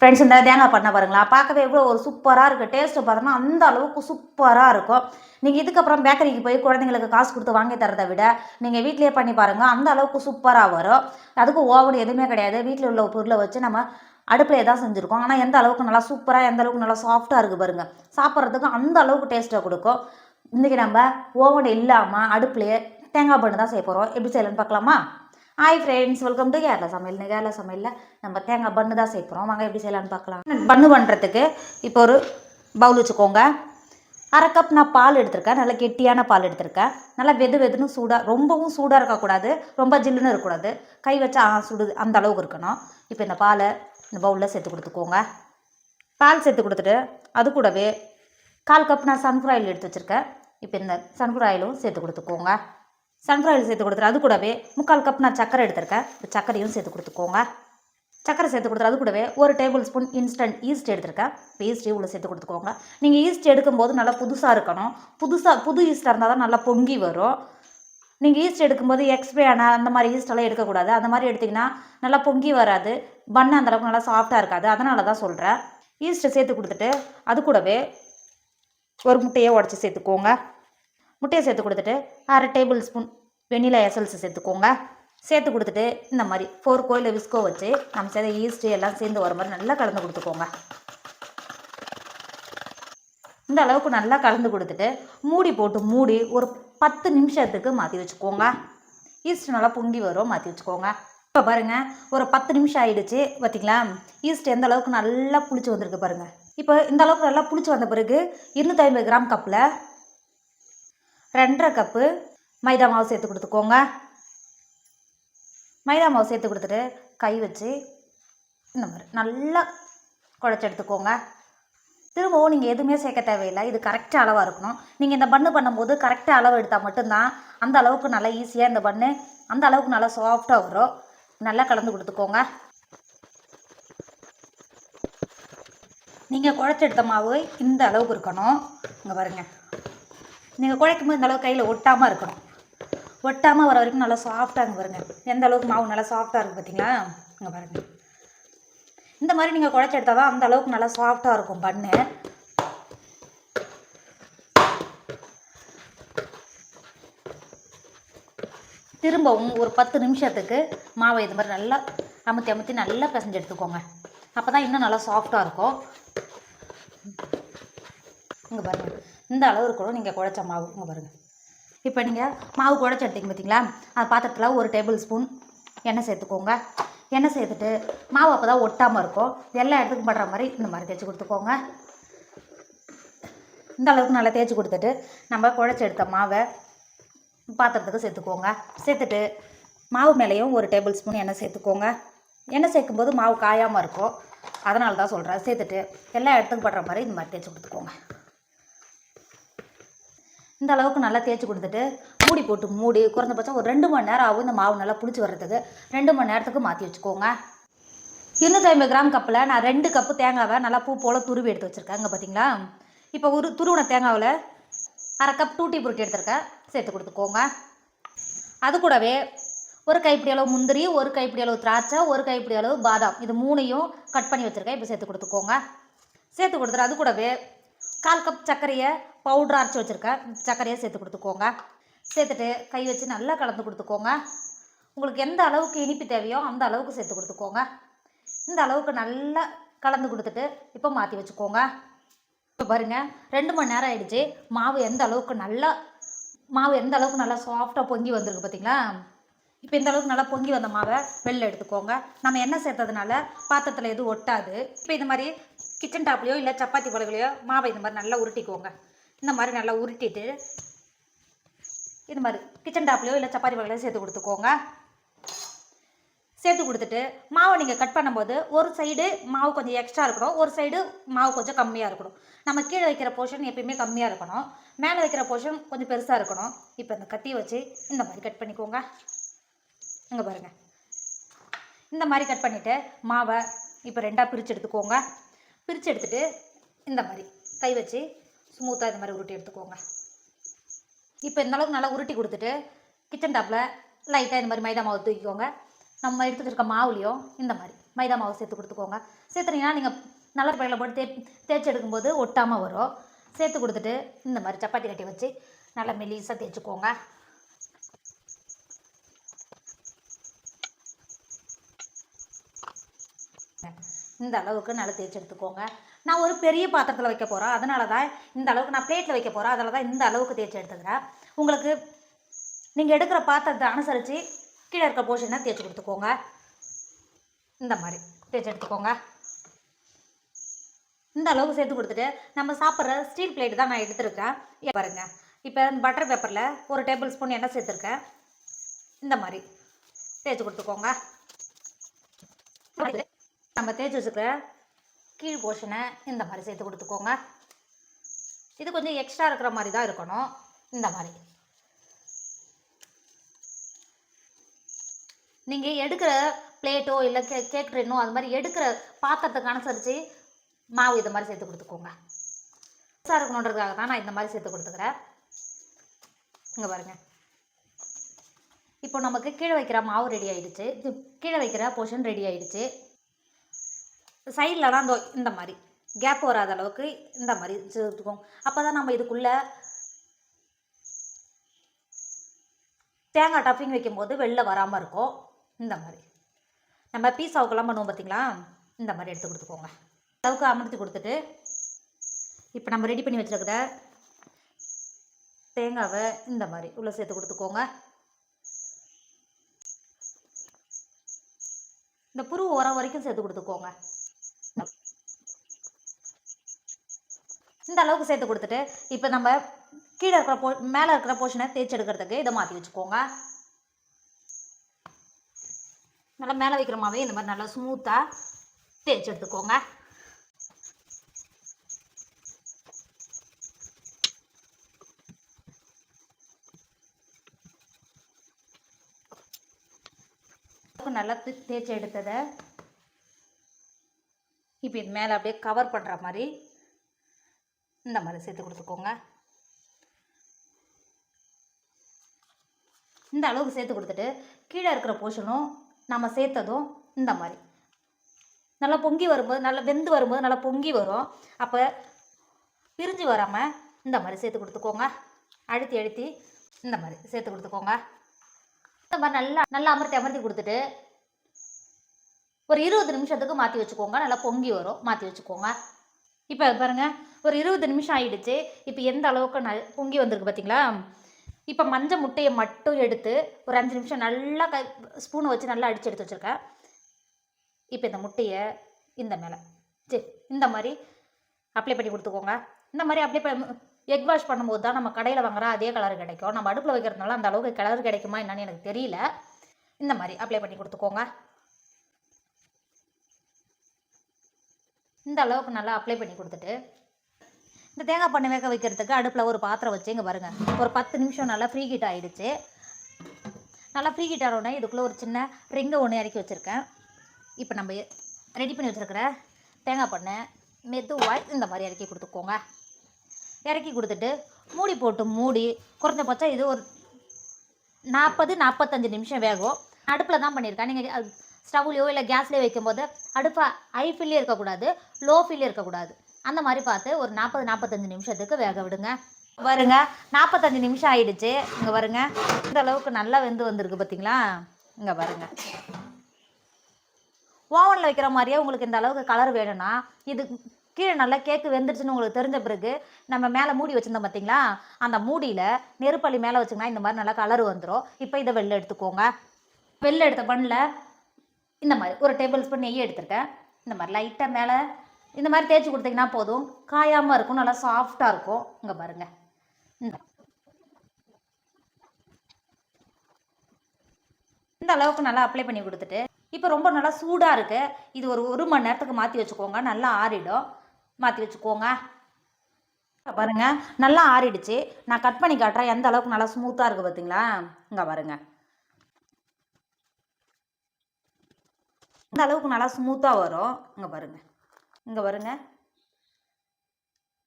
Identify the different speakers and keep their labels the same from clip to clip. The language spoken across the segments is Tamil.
Speaker 1: ஃப்ரெண்ட்ஸ் இந்த தேங்காய் பண்ண பாருங்களா பார்க்கவே எவ்வளோ ஒரு சூப்பராக இருக்குது டேஸ்ட்டு பார்த்தோம்னா அந்த அளவுக்கு சூப்பராக இருக்கும். நீங்கள் இதுக்கப்புறம் பேக்கரிக்கு போய் குழந்தைங்களுக்கு காசு கொடுத்து வாங்கி தரதை விட நீங்கள் வீட்டிலே பண்ணி பாருங்கள் அந்த அளவுக்கு சூப்பராக வரும். அதுக்கு ஓவன் எதுவுமே கிடையாது. வீட்டில் உள்ள பொருளை வச்சு நம்ம அடுப்பிலே தான் செஞ்சுருக்கோம். ஆனால் எந்த அளவுக்கு நல்லா சூப்பராக எந்த அளவுக்கு நல்லா சாஃப்டாக இருக்குது பாருங்கள் சாப்பிட்றதுக்கு அந்த அளவுக்கு டேஸ்ட்டை கொடுக்கும். இன்றைக்கி நம்ம ஓவன் இல்லாமல் அடுப்புலேயே தேங்காய் பண்ணு தான் செய்ய போகிறோம் எப்படி செய்யலான்னு பார்க்கலாமா? Hi friends welcome to Kerala சமையல் கேரளா சமையலில் நம்ம தேங்காய் பண்ணு தான் சேர்க்குறோம் வாங்க எப்படி செய்யலாம்னு பார்க்கலாம். பண்ணு பண்ணுறதுக்கு இப்போ ஒரு பவுல் வச்சுக்கோங்க. அரை கப் நான் பால் எடுத்திருக்கேன். நல்லா கெட்டியான பால் எடுத்திருக்கேன். நல்லா வெது வெதுன்னு சூடாக ரொம்பவும் சூடாக இருக்கக்கூடாது. ரொம்ப ஜில்லுன்னு இருக்கக்கூடாது. கை வச்சா ஆ சுடுது அந்த அளவுக்கு இருக்கணும். இப்போ இந்த பாலை இந்த பவுலில் சேர்த்து கொடுத்துக்கோங்க. பால் சேர்த்து கொடுத்துட்டு அது கூடவே கால் கப் நான் சன்ஃப்ளவர் ஆயில் எடுத்து வச்சுருக்கேன். இப்போ இந்த சன்ஃப்ளவர் ஆயிலும் சேர்த்து கொடுத்துக்கோங்க. சன்ஃப்ளவர் சேர்த்து கொடுத்துரு. அது கூடவே முக்கால் கப் நான் சக்கரை எடுத்திருக்கேன். சக்கரையும் சேர்த்து கொடுத்துக்கோங்க. சக்கரை சேர்த்து கொடுத்துரு. அது கூடவே ஒரு டேபிள் ஸ்பூன் இன்ஸ்டன்ட் ஈஸ்ட் எடுத்திருக்கேன். இப்போ ஈஸ்ட்டையும் உள்ள சேர்த்து கொடுத்துக்கோங்க. நீங்கள் ஈஸ்ட் எடுக்கும்போது நல்லா புதுசாக இருக்கணும். புதுசாக புது ஈஸ்டாக இருந்தால் தான் நல்லா பொங்கி வரும். நீங்கள் ஈஸ்ட் எடுக்கும்போது எக்ஸ்பே ஆன அந்த மாதிரி ஈஸ்டெல்லாம் எடுக்கக்கூடாது. அந்த மாதிரி எடுத்திங்கன்னா நல்லா பொங்கி வராது. பண்ணு அந்தளவுக்கு நல்லா சாஃப்டாக இருக்காது. அதனால தான் சொல்கிறேன் ஈஸ்ட்டை சேர்த்து கொடுத்துட்டு அது கூடவே ஒரு முட்டையை உடச்சி சேர்த்துக்கோங்க. முட்டையை சேர்த்து கொடுத்துட்டு அரை டேபிள் ஸ்பூன் வெண்ணிலா எசல்ஸ் சேர்த்துக்கோங்க. சேர்த்து கொடுத்துட்டு இந்த மாதிரி ஃபோர் கோயில் விஸ்கோ வச்சு நம்ம சேர்த்த ஈஸ்ட்டு எல்லாம் சேர்ந்து வர மாதிரி நல்லா கலந்து கொடுத்துக்கோங்க. இந்த அளவுக்கு நல்லா கலந்து கொடுத்துட்டு மூடி போட்டு மூடி ஒரு பத்து நிமிஷத்துக்கு மாற்றி வச்சுக்கோங்க. ஈஸ்ட் நல்லா பொங்கி வரும் மாற்றி வச்சுக்கோங்க. இப்போ பாருங்கள் ஒரு பத்து நிமிஷம் ஆகிடுச்சு பார்த்தீங்களா ஈஸ்ட் எந்த அளவுக்கு நல்லா புளிச்சு வந்திருக்கு பாருங்கள் இப்போ இந்த அளவுக்கு நல்லா புளிச்சு வந்த பிறகு இருநூற்றி ஐம்பது கிராம் கப்பில் ரெண்டரை கப்பு மைதா மாவு சேர்த்து கொடுத்துக்கோங்க. மைதா மாவு சேர்த்து கொடுத்துட்டு கை வச்சு இந்த மாதிரி நல்லா குழச்சி எடுத்துக்கோங்க. திரும்பவும் நீங்கள் எதுவுமே சேர்க்க தேவையில்லை. இது கரெக்டாக அளவாக இருக்கணும். நீங்கள் இந்த பண்ணு பண்ணும்போது கரெக்டாக அளவு எடுத்தால் மட்டும்தான் அந்த அளவுக்கு நல்லா ஈஸியாக இந்த பண்ணு அந்த அளவுக்கு நல்லா சாஃப்டாக வரும். நல்லா கலந்து கொடுத்துக்கோங்க. நீங்கள் குழச்செடுத்த மாவு இந்த அளவுக்கு இருக்கணும். இங்கே பாருங்கள் நீங்கள் குழைக்கும் போது இந்த அளவுக்கு கையில் ஒட்டாமல் இருக்கணும். ஒட்டாமல் வர வரைக்கும் நல்லா சாஃப்டாக பாருங்கள் எந்த அளவுக்கு மாவு நல்லா சாஃப்டாக இருக்குது பார்த்தீங்களா இங்கே பாருங்கள் இந்த மாதிரி நீங்கள் குழச்சி எடுத்தால் தான் அந்த அளவுக்கு நல்லா சாஃப்டாக இருக்கும் பண்ணு. திரும்பவும் ஒரு பத்து நிமிஷத்துக்கு மாவை இது மாதிரி நல்லா அமுத்தி அமுத்தி நல்லா பிசைஞ்சு எடுத்துக்கோங்க. அப்போ தான் இன்னும் நல்லா சாஃப்டாக இருக்கும். இங்கே பாருங்கள் இந்த அளவு இருக்கணும் நீங்கள் குழச்ச மாவு இங்கே பாருங்கள் இப்போ நீங்கள் மாவு குழச்சி எடுத்தீங்க பார்த்தீங்களா பாத்திரத்தில் ஒரு டேபிள் ஸ்பூன் எண்ணெய் சேர்த்துக்கோங்க. எண்ணெய் சேர்த்துட்டு மாவு அப்போ தான் ஒட்டாமல் இருக்கும். எல்லா இடத்துக்கும் படுற மாதிரி இந்த மாதிரி தேய்ச்சி கொடுத்துக்கோங்க. இந்த அளவுக்கு நல்லா தேய்ச்சி கொடுத்துட்டு நம்ம குழச்சி எடுத்த மாவை பாத்திரத்துக்கு சேர்த்துக்கோங்க. சேர்த்துட்டு மாவு மேலேயும் ஒரு டேபிள் ஸ்பூன் எண்ணெய் சேர்த்துக்கோங்க. எண்ணெய் சேர்க்கும்போது மாவு காயாமல் இருக்கும். அதனால தான் சொல்கிறேன் சேர்த்துட்டு எல்லா இடத்துக்கும் படுற மாதிரி இந்த மாதிரி தேய்ச்சி கொடுத்துக்கோங்க. இந்த அளவுக்கு நல்லா தேய்ச்சி கொடுத்துட்டு மூடி போட்டு மூடி குறைந்தபட்சம் ஒரு ரெண்டு மணி நேரம் ஆகும் இந்த மாவு நல்லா புளிச்சு வர்றதுக்கு. ரெண்டு மணி நேரத்துக்கு மாற்றி வச்சுக்கோங்க. இருநூற்றி ஐம்பது கிராம் கப்பில் நான் ரெண்டு கப்பு தேங்காவை நல்லா பூ போல் துருவி எடுத்து வச்சுருக்கேன். இங்கே பார்த்தீங்களா இப்போ ஒரு துருவின தேங்காவில் அரை கப் டூட்டி புருட்டி எடுத்திருக்கேன். சேர்த்து கொடுத்துக்கோங்க. அது கூடவே ஒரு கைப்பிடி அளவு முந்திரி ஒரு கைப்பிடி அளவு திராட்சை ஒரு கைப்பிடி அளவு பாதாம். இது மூணையும் கட் பண்ணி வச்சுருக்கேன். இப்போ சேர்த்து கொடுத்துக்கோங்க. சேர்த்து கொடுத்துட்டு அது கூடவே கால் கப் சர்க்கரையை பவுடர் அரைச்சி வச்சுருக்கேன். சர்க்கரையை சேர்த்து கொடுத்துக்கோங்க. சேர்த்துட்டு கை வச்சு நல்லா கலந்து கொடுத்துக்கோங்க. உங்களுக்கு எந்த அளவுக்கு இனிப்பு தேவையோ அந்த அளவுக்கு சேர்த்து கொடுத்துக்கோங்க. இந்த அளவுக்கு நல்லா கலந்து கொடுத்துட்டு இப்போ மாற்றி வச்சுக்கோங்க. இப்போ பாருங்கள் ரெண்டு மணி நேரம் ஆகிடுச்சு மாவு எந்த அளவுக்கு நல்லா மாவு எந்த அளவுக்கு நல்லா சாஃப்டாக பொங்கி வந்திருக்கு பார்த்தீங்களா இப்போ இந்த அளவுக்கு நல்லா பொங்கி வந்த மாவை வெளில எடுத்துக்கோங்க. நம்ம எண்ணெய் சேர்த்ததுனால பாத்திரத்தில் எதுவும் ஒட்டாது. இப்போ இந்த மாதிரி கிச்சன் டாப்லேயோ இல்லை சப்பாத்தி பழகுலையோ மாவை இந்த மாதிரி நல்லா உருட்டிக்கோங்க. இந்த மாதிரி நல்லா உருட்டிட்டு இது மாதிரி கிச்சன் டாப்லேயோ இல்லை சப்பாத்தி பழகுலையோ சேர்த்து கொடுத்துக்கோங்க. சேர்த்து கொடுத்துட்டு மாவை நீங்கள் கட் பண்ணும்போது ஒரு சைடு மாவு கொஞ்சம் எக்ஸ்ட்ரா இருக்கணும் ஒரு சைடு மாவு கொஞ்சம் கம்மியாக இருக்கணும். நம்ம கீழே வைக்கிற போர்ஷன் எப்பயுமே கம்மியாக இருக்கணும். மேலே வைக்கிற போர்ஷன் கொஞ்சம் பெருசாக இருக்கணும். இப்போ இந்த கத்தியை வச்சு இந்த மாதிரி கட் பண்ணிக்கோங்க. இங்கே பாருங்கள் இந்த மாதிரி கட் பண்ணிவிட்டு மாவை இப்போ ரெண்டாக பிரித்து எடுத்துக்கோங்க. பிரித்து எடுத்துகிட்டு இந்த மாதிரி கை வச்சு ஸ்மூத்தாக இந்த மாதிரி உருட்டி எடுத்துக்கோங்க. இப்போ இந்த அளவுக்கு நல்லா உருட்டி கொடுத்துட்டு கிச்சன் டாப்பில் லைட்டாக இந்த மாதிரி மைதா மாவு தூக்கிக்கோங்க. நம்ம எடுத்து வச்சுருக்க மாவுலேயும் இந்த மாதிரி மைதா மாவு சேர்த்து கொடுத்துக்கோங்க. சேர்த்துனீங்கன்னா நீங்கள் நல்ல பையில் போட்டு தே தேய்ச்சி எடுக்கும்போது ஒட்டாமல் வரும். சேர்த்து கொடுத்துட்டு இந்த மாதிரி சப்பாத்தி கட்டி வச்சு நல்லா மெலிசாக தேய்ச்சிக்கோங்க. இந்த அளவுக்கு நல்லா தேய்ச்சி எடுத்துக்கோங்க. நான் ஒரு பெரிய பாத்திரத்தில் வைக்க போகிறேன் அதனால தான் இந்த அளவுக்கு நான் பிளேட்டில் வைக்க போகிறேன் அதில் தான் இந்த அளவுக்கு தேய்ச்சி எடுத்துக்கிறேன். உங்களுக்கு நீங்கள் எடுக்கிற பாத்திரத்தை அனுசரித்து கீழே இருக்க போர்ஷனை தேய்ச்சி கொடுத்துக்கோங்க. இந்த மாதிரி தேய்ச்சி எடுத்துக்கோங்க. இந்த அளவுக்கு சேர்த்து கொடுத்துட்டு நம்ம சாப்பிட்ற ஸ்டீல் பிளேட் தான் நான் எடுத்திருக்கேன். பாருங்க. இப்போ பட்டர் பேப்பரில் ஒரு டேபிள் ஸ்பூன் எண்ணெய் சேர்த்துருக்கேன். இந்த மாதிரி தேய்ச்சி கொடுத்துக்கோங்க. நம்ம தேய்ச்சி வச்சுக்கிற கீழ் போர்ஷனை இந்த மாதிரி சேர்த்து கொடுத்துக்கோங்க. இது கொஞ்சம் எக்ஸ்ட்ரா இருக்கிற மாதிரி தான் இருக்கணும். இந்த மாதிரி. நீங்கள் எடுக்கிற பிளேட்டோ இல்லை கே கேக் ட்ரெயினோ அது மாதிரி எடுக்கிற பாத்திரத்துக்கு அனுசரித்து மாவு இது மாதிரி சேர்த்து கொடுத்துக்கோங்க. பெருசாக இருக்கணுன்றதுக்காக தான் நான் இந்த மாதிரி சேர்த்து கொடுத்துக்கிறேன். இங்கே பாருங்கள் இப்போ நமக்கு கீழே வைக்கிற மாவு ரெடி ஆயிடுச்சு. கீழே வைக்கிற போர்ஷன் ரெடி ஆயிடுச்சு. சைட்லலாம் அந்த இந்த மாதிரி. கேப் வராத அளவுக்கு இந்த மாதிரி சேர்த்துக்கோங்க. அப்போ தான் நம்ம இதுக்குள்ளே தேங்காய் டப்பிங் வைக்கும்போது வெளில வராமல் இருக்கும். இந்த மாதிரி. நம்ம பீஸாவுக்கெல்லாம் பண்ணுவோம் பார்த்தீங்களா இந்த மாதிரி எடுத்து கொடுத்துக்கோங்க. அளவுக்கு அமர்த்தி கொடுத்துட்டு இப்போ நம்ம ரெடி பண்ணி வச்சுருக்கிற தேங்காவை இந்த மாதிரி உள்ளே சேர்த்து கொடுத்துக்கோங்க. இந்த புரு உரம் வரைக்கும் சேர்த்து கொடுத்துக்கோங்க. இந்த அளவுக்கு சேர்த்து கொடுத்துட்டு இப்போ நம்ம கீழே இருக்கிற போ மேலே இருக்கிற போர்ஷனை தேய்ச்சி எடுக்கிறதுக்கு இதை மாற்றி வச்சுக்கோங்க. நல்லா மேலே வைக்கிறமாவே இந்த மாதிரி நல்லா ஸ்மூத்தாக தேய்ச்சி எடுத்துக்கோங்க. நல்லா தேய்ச்சி எடுத்ததை இப்போ இது மேலே அப்படியே கவர் பண்ணுற மாதிரி இந்த மாதிரி சேர்த்து கொடுத்துக்கோங்க. இந்த அளவுக்கு சேர்த்து கொடுத்துட்டு கீழே இருக்கிற போர்ஷனும் நம்ம சேர்த்ததும் இந்த மாதிரி. நல்லா பொங்கி வரும்போது நல்லா வெந்து வரும்போது நல்லா பொங்கி வரும். அப்போ பிரிஞ்சு வராமல் இந்த மாதிரி சேர்த்து கொடுத்துக்கோங்க. அழுத்தி அழுத்தி இந்த மாதிரி சேர்த்து கொடுத்துக்கோங்க. இந்த மாதிரி நல்லா நல்லா அமர்த்தி அமர்த்தி கொடுத்துட்டு ஒரு இருபது நிமிஷத்துக்கு மாற்றி வச்சுக்கோங்க. நல்லா பொங்கி வரும். மாற்றி வச்சுக்கோங்க. இப்போ பாருங்கள் ஒரு இருபது நிமிஷம் ஆயிடுச்சு. இப்போ எந்த அளவுக்கு நல் பொங்கி வந்திருக்கு பார்த்தீங்களா இப்போ மஞ்சள் முட்டையை மட்டும் எடுத்து ஒரு அஞ்சு நிமிஷம் நல்லா க ஸ்பூனை வச்சு நல்லா அடித்து எடுத்து வச்சுருக்கேன். இப்போ இந்த முட்டையை இந்த மேலே. சரி இந்த மாதிரி அப்ளை பண்ணி கொடுத்துக்கோங்க. இந்த மாதிரி அப்ளை பண்ண எக் வாஷ் பண்ணும்போது தான் நம்ம கடையில் வாங்குற அதே கலர் கிடைக்கும். நம்ம அடுப்பில் வைக்கிறதுனால அந்த அளவுக்கு கலர் கிடைக்குமா என்னன்னு எனக்கு தெரியல. இந்த மாதிரி அப்ளை பண்ணி கொடுத்துக்கோங்க. இந்த அளவுக்கு நல்லா அப்ளை பண்ணி கொடுத்துட்டு இந்த தேங்காய் பண்ணை வேக வைக்கிறதுக்கு அடுப்பில் ஒரு பாத்திரம் வச்சு இங்கே பாருங்கள் ஒரு பத்து நிமிஷம் நல்லா ஃப்ரீ ஹீட் ஆகிடுச்சு நல்லா ஃப்ரீ ஹீட் ஆனோடனே இதுக்குள்ளே ஒரு சின்ன ரிங்கை ஒன்று இறக்கி வச்சுருக்கேன். இப்போ நம்ம ரெடி பண்ணி வச்சுருக்கிற தேங்காய் பண்ணை மெதுவாய் இந்த மாதிரி இறக்கி கொடுத்துக்கோங்க. இறக்கி கொடுத்துட்டு மூடி போட்டு மூடி குறைஞ்சபட்சம் இது ஒரு நாற்பது நாற்பத்தஞ்சு நிமிஷம் வேகும். அடுப்பில் தான் பண்ணியிருக்கேன். நீங்கள் ஸ்டவ்லையோ இல்லை கேஸ்லேயோ வைக்கும்போது அடுப்பை ஹை ஃபில்லே இருக்கக்கூடாது லோ ஃபில்லே இருக்கக்கூடாது. அந்த மாதிரி பார்த்து ஒரு நாற்பது நாற்பத்தஞ்சு நிமிஷத்துக்கு வேக விடுங்க. வருங்க. நாற்பத்தஞ்சு நிமிஷம் ஆயிடுச்சு. இங்கே வருங்க. இந்த அளவுக்கு நல்லா வெந்து வந்திருக்கு பார்த்தீங்களா இங்கே வருங்க. ஓவனில் வைக்கிற மாதிரியே உங்களுக்கு இந்த அளவுக்கு கலர் வேணும்னா இது கீழே நல்லா கேக்கு வெந்துருச்சுன்னு உங்களுக்கு தெரிஞ்ச பிறகு நம்ம மேலே மூடி வச்சுருந்தோம் பார்த்தீங்களா அந்த மூடியில் நெருப்பள்ளி மேலே வச்சிங்கன்னா இந்த மாதிரி நல்லா கலர் வந்துடும் இப்போ இதை வெளில எடுத்துக்கோங்க. வெளில எடுத்த பண்ணில் இந்த மாதிரி ஒரு டேபிள் ஸ்பூன் நெய் எடுத்திருக்கேன். இந்த மாதிரி லைட்டாக மேலே இந்த மாதிரி தேய்ச்சி கொடுத்தீங்கன்னா போதும். காயாமல் இருக்கும் நல்லா சாஃப்டாக இருக்கும். இங்கே பாருங்கள் இந்த. அளவுக்கு நல்லா அப்ளை பண்ணி கொடுத்துட்டு இப்போ ரொம்ப நல்லா சூடாக இருக்குது இது ஒரு ஒரு மணி நேரத்துக்கு மாற்றி வச்சுக்கோங்க. நல்லா ஆறிடும். மாற்றி வச்சுக்கோங்க. பாருங்க. நல்லா ஆறிடுச்சு. நான் கட் பண்ணி காட்டுறேன். எந்த அளவுக்கு நல்லா ஸ்மூத்தாக இருக்குது பார்த்தீங்களா இங்கே பாருங்க. இந்த அளவுக்கு நல்லா ஸ்மூத்தாக வரும். இங்கே பாருங்கள் இங்கே வருங்க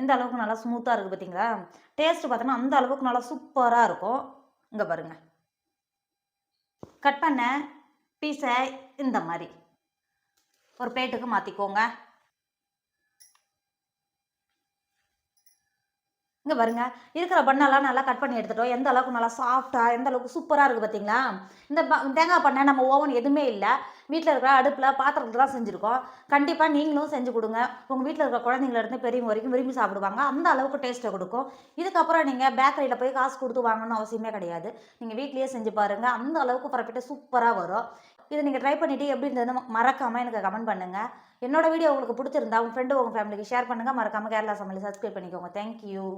Speaker 1: எந்த அளவுக்கு நல்லா ஸ்மூத்தாக இருக்குது பார்த்தீங்களா டேஸ்ட் பார்த்தோன்னா அந்த அளவுக்கு நல்லா சூப்பராக இருக்கும். இங்கே பாருங்க. கட் பண்ண பீஸை இந்த மாதிரி. ஒரு பிளேட்டுக்கு மாற்றிக்கோங்க இங்கே பாருங்க இருக்கிற பண்ணெல்லாம் நல்லா கட் பண்ணி எடுத்துட்டோம். எந்த அளவுக்கு நல்லா சாஃப்டாக எந்த அளவுக்கு சூப்பராக இருக்குது பார்த்தீங்களா இந்த ப தேங்காய் பண்ணை நம்ம ஓவன் எதுவுமே இல்லை. வீட்டில் இருக்கிற அடுப்பில் பாத்திரத்தில் தான் செஞ்சுருக்கோம். கண்டிப்பாக நீங்களும் செஞ்சு கொடுங்க. உங்கள் வீட்டில் இருக்கிற குழந்தைங்கள இருந்து பெரியவங்க வரைக்கும் விரும்பி சாப்பிடுவாங்க. அந்த அளவுக்கு டேஸ்ட்டை கொடுக்கும். இதுக்கப்புறம் நீங்கள் பேக்கரியில் போய் காசு கொடுத்து வாங்கணும்னு அவசியமே கிடையாது. நீங்கள் வீட்லேயே செஞ்சு பாருங்கள் அந்த அளவுக்கு பரப்பிட்டு சூப்பராக வரும். இதை நீங்கள் ட்ரை பண்ணிவிட்டு எப்படி இருந்ததுன்னு மறக்காமல் எனக்கு கமெண்ட் பண்ணுங்கள் என்னோட வீடியோ உங்களுக்கு பிடிச்சிருந்தா உங்கள் ஃப்ரெண்டு உங்கள் ஃபேமிலிக்கு ஷேர் பண்ணுங்கள் மறக்காமல் கேரளா சமையல் சப்ஸ்கிரைப் பண்ணிக்கோங்க. தேங்க்யூ